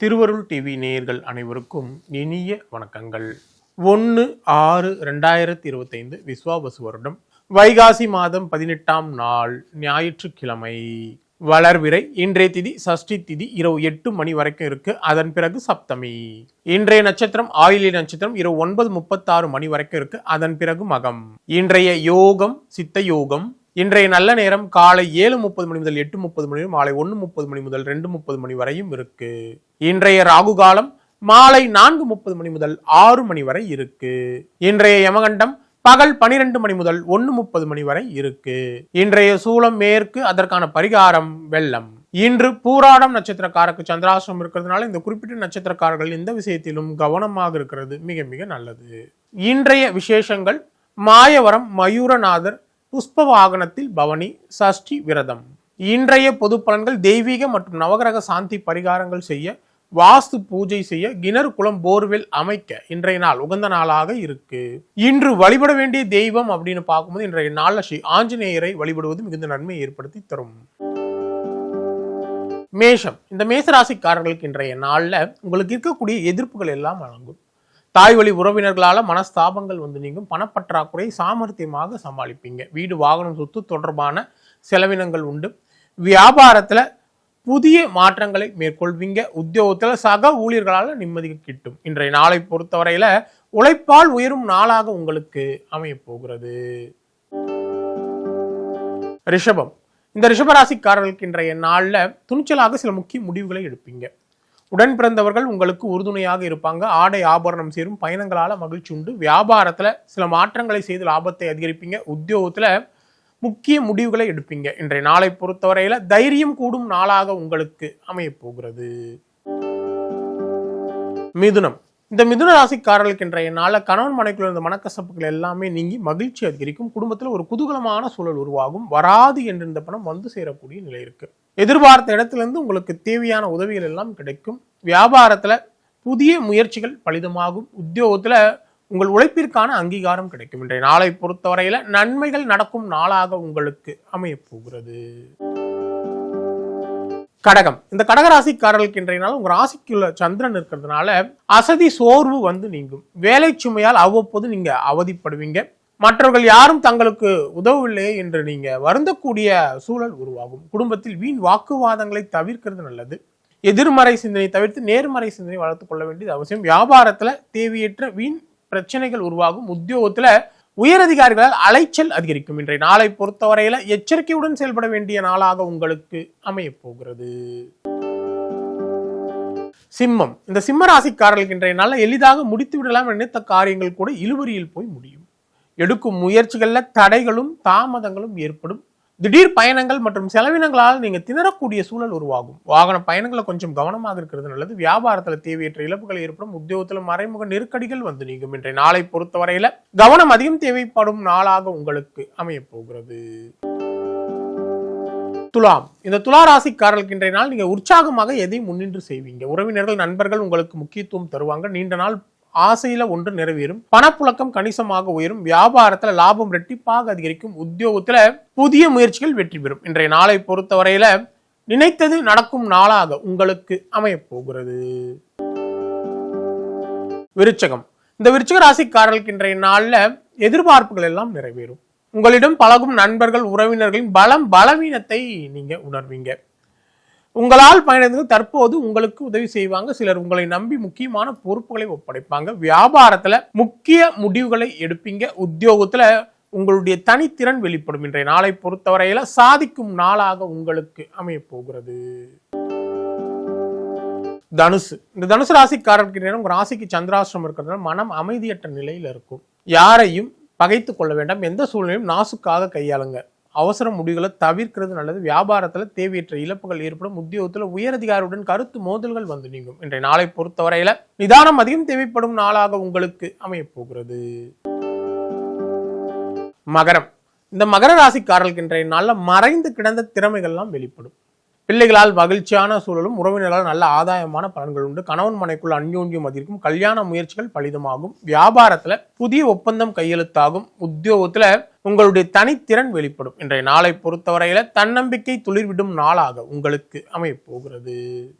திருவருள் டிவி நேயர்கள் அனைவருக்கும் இனிய வணக்கங்கள். ஒன்று ஆறு ரெண்டாயிரத்தி இருபத்தைந்து விஸ்வாபசு வருடம் வைகாசி மாதம் பதினெட்டாம் நாள் ஞாயிற்றுக்கிழமை. வளர்விரை இன்றைய திதி சஷ்டி திதி இரவு எட்டு மணி வரைக்கும் இருக்கு. அதன் பிறகு சப்தமி. இன்றைய நட்சத்திரம் ஆயிலி நட்சத்திரம் இரவு ஒன்பது முப்பத்தாறு மணி வரைக்கும் இருக்கு. அதன் பிறகு மகம். இன்றைய யோகம் சித்த யோகம் இன்றைய நல்ல நேரம் காலை ஏழு முப்பது மணி முதல் எட்டு முப்பது மணி மாலை ஒன்று முப்பது மணி முதல் ரெண்டு முப்பது மணி வரையும் இருக்கு. இன்றைய ராகு காலம் மாலை நான்கு முப்பது மணி முதல் ஆறு மணி வரை இருக்கு. இன்றைய யமகண்டம் பகல் பனிரெண்டு மணி முதல் ஒன்று முப்பது மணி வரை இருக்கு. இன்றைய சூலம் மேற்கு அதற்கான பரிகாரம் வெள்ளம். இன்று பூராடம் நட்சத்திரக்காரருக்கு சந்திராசிரம் இருக்கிறதுனால இந்த குறிப்பிட்ட நட்சத்திரக்காரர்கள் இந்த விஷயத்திலும் கவனமாக இருக்கிறது. மிக மிக நல்லது. இன்றைய விசேஷங்கள் மாயவரம் மயூரநாதர் புஷ்ப வாகனத்தில் பவனி சஷ்டி விரதம். இன்றைய பொது பலன்கள் தெய்வீக மற்றும் நவகிரக சாந்தி பரிகாரங்கள் செய்ய வாஸ்து பூஜை செய்ய கிணறு குளம் போர்வெல் அமைக்க இன்றைய நாள் உகந்த நாளாக இருக்கு. இன்று வழிபட வேண்டிய தெய்வம் அப்படின்னு பார்க்கும்போது இன்றைய நாளில் ஸ்ரீ ஆஞ்சநேயரை வழிபடுவது மிகுந்த நன்மையை ஏற்படுத்தி தரும். மேஷம். இந்த மேசராசிக்காரர்களுக்கு இன்றைய நாளில் உங்களுக்கு இருக்கக்கூடிய எதிர்ப்புகள் எல்லாம் வழங்கும். தாய் வழி உறவினர்களால் மனஸ்தாபங்கள் வந்து நீங்கும். பணப்பற்றாக்குறை சாமர்த்தியமாக சமாளிப்பீங்க. வீடு வாகனம் சொத்து தொடர்பான செலவினங்கள் உண்டு. வியாபாரத்துல புதிய மாற்றங்களை மேற்கொள்வீங்க. உத்தியோகத்துல சக ஊழியர்களால் நிம்மதி கிட்டும். இன்றைய நாளை பொறுத்தவரையில உழைப்பால் உயரும் நாளாக உங்களுக்கு அமையப்போகிறது ரிஷபம். இந்த ரிஷபராசிக்காரர்களுக்கு இன்றைய நாளில் துணிச்சலாக சில முக்கிய முடிவுகளை எடுப்பீங்க. உடன் பிறந்தவர்கள் உங்களுக்கு உறுதுணையாக இருப்பாங்க. ஆடை ஆபரணம் சேரும். பயணங்களால் மகிழ்ச்சி உண்டு. வியாபாரத்துல சில மாற்றங்களை செய்து லாபத்தை அதிகரிப்பீங்க. உத்தியோகத்துல முக்கிய முடிவுகளை எடுப்பீங்க. இன்றைய நாளை பொறுத்தவரையில தைரியம் கூடும் நாளாக உங்களுக்கு அமையப்போகிறது. மிதுனம். இந்த மிதுன ராசிக்காரர்களுக்கு இன்றைய நாளில் கணவன் மனைக்குள்ள இருந்த மனக்கசப்புகள் எல்லாமே நீங்கி மகிழ்ச்சி அதிகரிக்கும். குடும்பத்தில் ஒரு குதூகலமான சூழல் உருவாகும். வராது என்றிருந்த பணம் வந்து சேரக்கூடிய நிலை இருக்கு. எதிர்பார்த்த இடத்துலேருந்து உங்களுக்கு தேவையான உதவிகள் எல்லாம் கிடைக்கும். வியாபாரத்தில் புதிய முயற்சிகள் பலிதமாகும். உத்தியோகத்தில் உங்கள் உழைப்பிற்கான அங்கீகாரம் கிடைக்கும். இன்றைய நாளை பொறுத்தவரையில் நன்மைகள் நடக்கும் நாளாக உங்களுக்கு அமையப்போகிறது கடகம். இந்த கடகராசிக்காரர்களுக்கு இன்றைய நாள் உங்கள் ராசிக்குள்ள சந்திரன் இருக்கிறதுனால அசதி சோர்வு வந்து நீங்கும். வேலை சுமையால் அவ்வப்போது நீங்கள் அவதிப்படுவீங்க. மற்றவர்கள் யாரும் தங்களுக்கு உதவவில்லை என்று நீங்க வருந்தக்கூடிய சூழல் உருவாகும். குடும்பத்தில் வீண் வாக்குவாதங்களை தவிர்க்கிறது நல்லது. எதிர்மறை சிந்தனை தவிர்த்து நேர்மறை சிந்தனை வளர்த்து கொள்ள வேண்டியது அவசியம். வியாபாரத்துல தேவையற்ற வீண் பிரச்சனைகள் உருவாகும். உத்தியோகத்துல உயரதிகாரிகளால் அலைச்சல் அதிகரிக்கும். இன்றைய நாளை பொறுத்தவரையில எச்சரிக்கையுடன் செயல்பட வேண்டிய நாளாக உங்களுக்கு அமைய போகிறது. சிம்மம். இந்த சிம்ம ராசிக்காரர்களுக்கு இன்றைய நாளில் எளிதாக முடித்து விடலாம் நினைத்த காரியங்கள் கூட இழுவரியில் போய் முடியும். எடுக்கும் முயற்சிகளில் தடைகளும் தாமதங்களும் ஏற்படும். திடீர் பயணங்கள் மற்றும் செலவினங்களால் நீங்கள் திணறக்கூடிய சூழல் உருவாகும். வாகன பயணங்களை கொஞ்சம் கவனமாக இருக்கிறது நல்லது. வியாபாரத்தில் தேவையற்ற இழப்புகள் ஏற்படும். உத்தியோகத்தில் மறைமுக நெருக்கடிகள் வந்து நீங்கும். இன்றைய நாளை பொறுத்தவரையில கவனம் அதிகம் தேவைப்படும் நாளாக உங்களுக்கு அமையப்போகிறது. துலாம். இந்த துலா ராசிக்காரர்களுக்கு இன்றைய நாள் நீங்க உற்சாகமாக எதையும் முன்னின்று செய்வீங்க. உறவினர்கள் நண்பர்கள் உங்களுக்கு முக்கியத்துவம் தருவாங்க. நீண்ட நாள் ஆசையில ஒன்று நிறைவேறும் பணப்புழக்கம் கணிசமாக உயரும் வியாபாரத்துல லாபம் ரெட்டிப்பாக அதிகரிக்கும் உத்தியோகத்துல புதிய முயற்சிகள் வெற்றி பெறும். இன்றைய நாளை பொறுத்தவரையில நினைத்தது நடக்கும் நாளாக உங்களுக்கு அமைய போகிறது விருச்சகம். இந்த விருச்சக ராசிக்காரர்களுக்கு இன்றைய நாள்ல எதிர்பார்ப்புகள் எல்லாம் நிறைவேறும். உங்களிடம் பழகும் நண்பர்கள் உறவினர்களின் பலம் பலவீனத்தை நீங்க உணர்வீங்க. உங்களால் பயணித்து தற்போது உங்களுக்கு உதவி செய்வாங்க. சிலர் உங்களை நம்பி முக்கியமான பொறுப்புகளை ஒப்படைப்பாங்க. வியாபாரத்துல முக்கிய முடிவுகளை எடுப்பீங்க. உத்தியோகத்துல உங்களுடைய தனித்திறன் வெளிப்படும். இன்றைய நாளை பொறுத்தவரையில சாதிக்கும் நாளாக உங்களுக்கு அமைய போகிறது. தனுசு. இந்த தனுசு ராசிக்காரர்கிட்ட நேரம் உங்க ராசிக்கு சந்திராசிரமம் இருக்கிறதுனால மனம் அமைதியற்ற நிலையில இருக்கும். யாரையும் பகைத்து கொள்ள வேண்டாம். எந்த சூழ்நிலையும் நாசுக்காக கையாளுங்க. அவசர முடிவுகளை தவிர்க்கிறது நல்லது. வியாபாரத்துல தேவையற்ற இழப்புகள் ஏற்படும். உத்தியோகத்தில் உயரதிகாரியுடன் கருத்து மோதல்கள் வந்து நீங்கும். இன்றைய நாளை பொறுத்தவரையில நிதானம் அதிகம் தேவைப்படும் நாளாக உங்களுக்கு அமையப்போகிறது மகரம். இந்த மகர ராசிக்காரர்களுக்கு இன்றைய நாளில் மறைந்து கிடந்த திறமைகள்லாம் வெளிப்படும். பிள்ளைகளால் மகிழ்ச்சியான சூழலும் உறவினர்களால் நல்ல ஆதாயமான பலன்கள் உண்டு. கணவன் மனைக்குள் அந்யோன்யம் அதிகரிக்கும். கல்யாண முயற்சிகள் பலிதமாகும். வியாபாரத்தில் புதிய ஒப்பந்தம் கையெழுத்தாகும். உத்தியோகத்தில் உங்களுடைய தனித்திறன் வெளிப்படும். இன்றைய நாளை பொறுத்தவரையில தன்னம்பிக்கை துளிர்விடும் நாளாக உங்களுக்கு அமைய போகிறது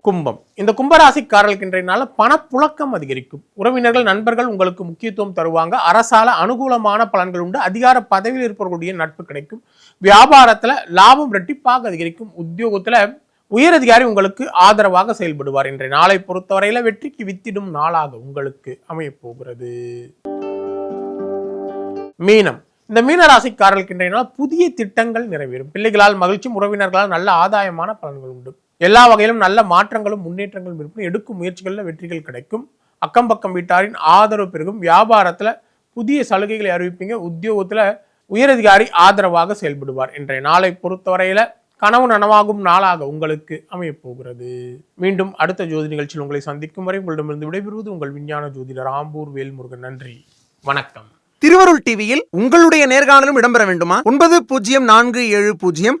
கும்பம். இந்த கும்பராசிக்காரர்களுக்கு இன்றைய நாள் பணப்புழக்கம் அதிகரிக்கும். உறவினர்கள் நண்பர்கள் உங்களுக்கு முக்கியத்துவம் தருவாங்க. அரசால அனுகூலமான பலன்கள் உண்டு. அதிகார பதவியில் இருப்பவர்களுடைய நட்பு கிடைக்கும். வியாபாரத்துல லாபம் ரெட்டிப்பாக அதிகரிக்கும். உத்தியோகத்துல உயரதிகாரி உங்களுக்கு ஆதரவாக செயல்படுவார். இன்றைய நாளை பொறுத்தவரையில வெற்றிக்கு வித்திடும் நாளாக உங்களுக்கு அமையப் போகிறது. மீனம். இந்த மீனராசிக்காரர்களுக்கு இன்றைய நாள் புதிய திட்டங்கள் நிறைவேறும். பிள்ளைகளால் மகிழ்ச்சியும் உறவினர்களால் நல்ல ஆதாயமான பலன்கள் உண்டு. எல்லா வகையிலும் நல்ல மாற்றங்களும் முன்னேற்றங்களும் இருக்கும். எடுக்கும் முயற்சிகளில் வெற்றிகள் கிடைக்கும். அக்கம் பக்கம் வீட்டாரின் ஆதரவு பெருகும். வியாபாரத்தில் புதிய சலுகைகளை அறிவிப்பீங்க. உத்தியோகத்தில் உயரதிகாரி ஆதரவாக செயல்படுவார். இன்றைய நாளை பொறுத்தவரையில் கனவு நனவாகும் நாளாக உங்களுக்கு அமையப்போகிறது. மீண்டும் அடுத்த ஜோதி நிகழ்ச்சியில் உங்களை சந்திக்கும் வரை உங்களிடமிருந்து விடைபெறுவது உங்கள் விஞ்ஞான ஜோதிடர் ஆம்பூர் வேல்முருகன். நன்றி. வணக்கம். திருவருள் டிவியில் உங்களுடைய நேர்காணலும் இடம்பெற வேண்டுமா? ஒன்பது பூஜ்ஜியம் நான்கு ஏழு பூஜ்ஜியம்